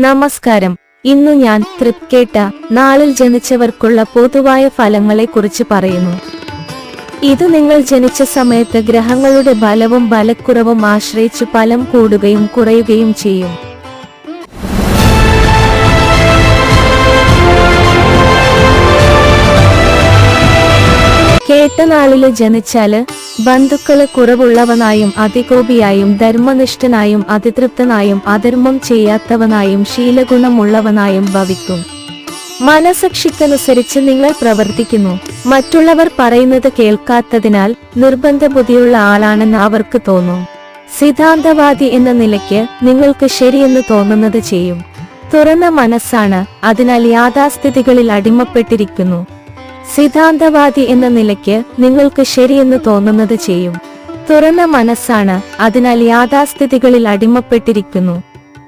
നമസ്കാരം. ഇന്നു ഞാൻ തൃപ്കേട്ട നാളിൽ ജനിച്ചവർക്കുള്ള പൊതുവായ ഫലങ്ങളെക്കുറിച്ച് പറയുന്നു. ഇത് നിങ്ങൾ ജനിച്ച സമയത്ത് ഗ്രഹങ്ങളുടെ ബലവും ബലക്കുറവും ആശ്രയിച്ച് ഫലം കൂടുകയും കുറയുകയും ചെയ്യും. കേട്ട നാളിൽ ജനിച്ചാൽ ബന്ധുക്കൾ കുറവുള്ളവനായും അതികോപിയായും ധർമ്മനിഷ്ഠനായും അതിതൃപ്തനായും അധർമ്മം ചെയ്യാത്തവനായും ശീലഗുണമുള്ളവനായും ഭവിക്കും. മനസക്ഷിക്കനുസരിച്ച് നിങ്ങൾ പ്രവർത്തിക്കുന്നു. മറ്റുള്ളവർ പറയുന്നത് കേൾക്കാത്തതിനാൽ നിർബന്ധ ബുദ്ധിയുള്ള ആളാണെന്ന് അവർക്ക് തോന്നും. സിദ്ധാന്തവാദി എന്ന നിലയ്ക്ക് നിങ്ങൾക്ക് ശരിയെന്ന് തോന്നുന്നത് ചെയ്യും. തുറന്ന മനസ്സാണ് അതിനാൽ യാഥാസ്ഥിതികളിൽ അടിമപ്പെട്ടിരിക്കുന്നു. സിദ്ധാന്തവാദി എന്ന നിലയ്ക്ക് നിങ്ങൾക്ക് ശരിയെന്ന് തോന്നുന്നത് ചെയ്യും. തുറന്ന മനസ്സാണ് അതിനാൽ യാഥാസ്ഥിതികളിൽ അടിമപ്പെട്ടിരിക്കുന്നു.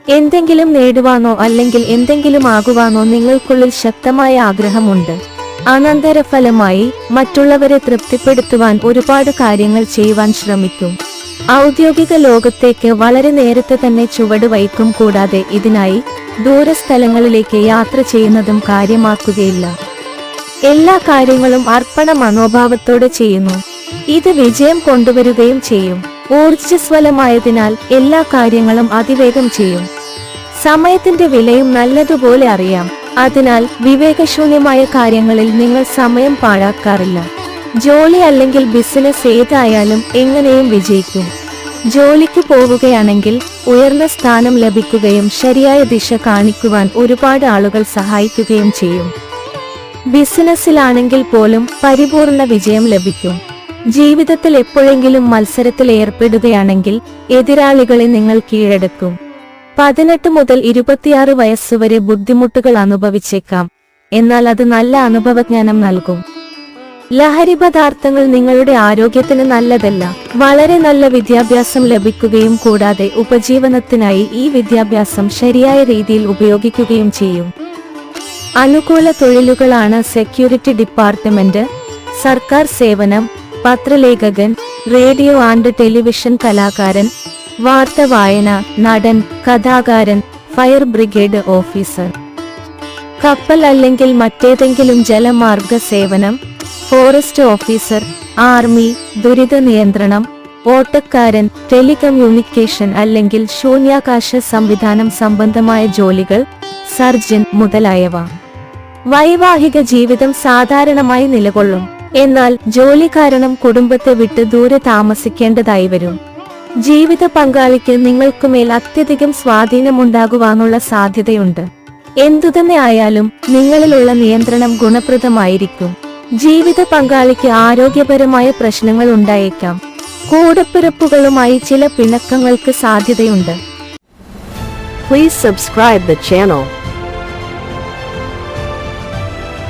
എന്തെങ്കിലും നേടുവാനോ അല്ലെങ്കിൽ എന്തെങ്കിലും ആകുവാനോ നിങ്ങൾക്കുള്ളിൽ ശക്തമായ ആഗ്രഹമുണ്ട്. അനന്തരഫലമായി മറ്റുള്ളവരെ തൃപ്തിപ്പെടുത്തുവാൻ ഒരുപാട് കാര്യങ്ങൾ ചെയ്യുവാൻ ശ്രമിക്കും. ഔദ്യോഗിക ലോകത്തേക്ക് വളരെ നേരത്തെ തന്നെ ചുവട് വയ്ക്കും കൂടാതെ ഇതിനായി ദൂരസ്ഥലങ്ങളിലേക്ക് യാത്ര ചെയ്യുന്നതും കാര്യമാക്കുകയില്ല. എല്ലാ കാര്യങ്ങളും അർപ്പണ മനോഭാവത്തോടെ ചെയ്യുന്നു. ഇത് വിജയം കൊണ്ടുവരികയും ചെയ്യും. ഊർജസ്വലമായതിനാൽ എല്ലാ കാര്യങ്ങളും അതിവേഗം ചെയ്യും. സമയത്തിന്റെ വിലയും നല്ലതുപോലെ അറിയാം. അതിനാൽ വിവേകശൂന്യമായ കാര്യങ്ങളിൽ നിങ്ങൾ സമയം പാഴാക്കാറില്ല. ജോലി അല്ലെങ്കിൽ ബിസിനസ് ഏതായാലും എങ്ങനെയും വിജയിക്കും. ജോലിക്ക് പോവുകയാണെങ്കിൽ ഉയർന്ന സ്ഥാനം ലഭിക്കുകയും ശരിയായ ദിശ കാണിക്കുവാൻ ഒരുപാട് ആളുകൾ സഹായിക്കുകയും ചെയ്യും. ബിസിനസ്സിലാണെങ്കിൽ പോലും പരിപൂർണ വിജയം ലഭിക്കും. ജീവിതത്തിൽ എപ്പോഴെങ്കിലും മത്സരത്തിൽ ഏർപ്പെടുകയാണെങ്കിൽ എതിരാളികളെ നിങ്ങൾ കീഴടക്കും. പതിനെട്ട് മുതൽ ഇരുപത്തിയാറ് വയസ്സുവരെ ബുദ്ധിമുട്ടുകൾ അനുഭവിച്ചേക്കാം. എന്നാൽ അത് നല്ല അനുഭവജ്ഞാനം നൽകും. ലഹരി പദാർത്ഥങ്ങൾ നിങ്ങളുടെ ആരോഗ്യത്തിന് നല്ലതല്ല. വളരെ നല്ല വിദ്യാഭ്യാസം ലഭിക്കുകയും കൂടാതെ ഉപജീവനത്തിനായി ഈ വിദ്യാഭ്യാസം ശരിയായ രീതിയിൽ ഉപയോഗിക്കുകയും ചെയ്യും. അനുകൂല തൊഴിലുകളാണ് സെക്യൂരിറ്റി ഡിപ്പാർട്ട്മെന്റ് സർക്കാർ സേവനം പത്രലേഖകൻ റേഡിയോ ആൻഡ് ടെലിവിഷൻ കലാകാരൻ വാർത്ത വായന നടൻ കഥാകാരൻ ഫയർ ബ്രിഗേഡ് ഓഫീസർ. കപ്പൽ അല്ലെങ്കിൽ മറ്റേതെങ്കിലും ജലമാർഗ സേവനം ഫോറസ്റ്റ് ഓഫീസർ ആർമി ദുരിത നിയന്ത്രണം ഓട്ടക്കാരൻ ടെലികമ്മ്യൂണിക്കേഷൻ അല്ലെങ്കിൽ ശൂന്യാകാശ സംവിധാനം സംബന്ധമായ ജോലികൾ സർജൻ മുതലായവ. വൈവാഹിക ജീവിതം സാധാരണമായി നിലകൊള്ളും. എന്നാൽ ജോലി കാരണം കുടുംബത്തെ വിട്ട് ദൂരെ താമസിക്കേണ്ടതായി വരും. ജീവിത പങ്കാളിക്ക് നിങ്ങൾക്കുമേൽ അത്യധികം സ്വാധീനമുണ്ടാകുവാനുള്ള സാധ്യതയുണ്ട്. എന്തുതന്നെ ആയാലും നിങ്ങളിലുള്ള നിയന്ത്രണം ഗുണപ്രദമായിരിക്കും. ജീവിത പങ്കാളിക്ക് ആരോഗ്യപരമായ പ്രശ്നങ്ങൾ ഉണ്ടായേക്കാം. കൂടപ്പിറപ്പുകളുമായി ചില പിണക്കങ്ങൾക്ക് സാധ്യതയുണ്ട്. Please subscribe the channel.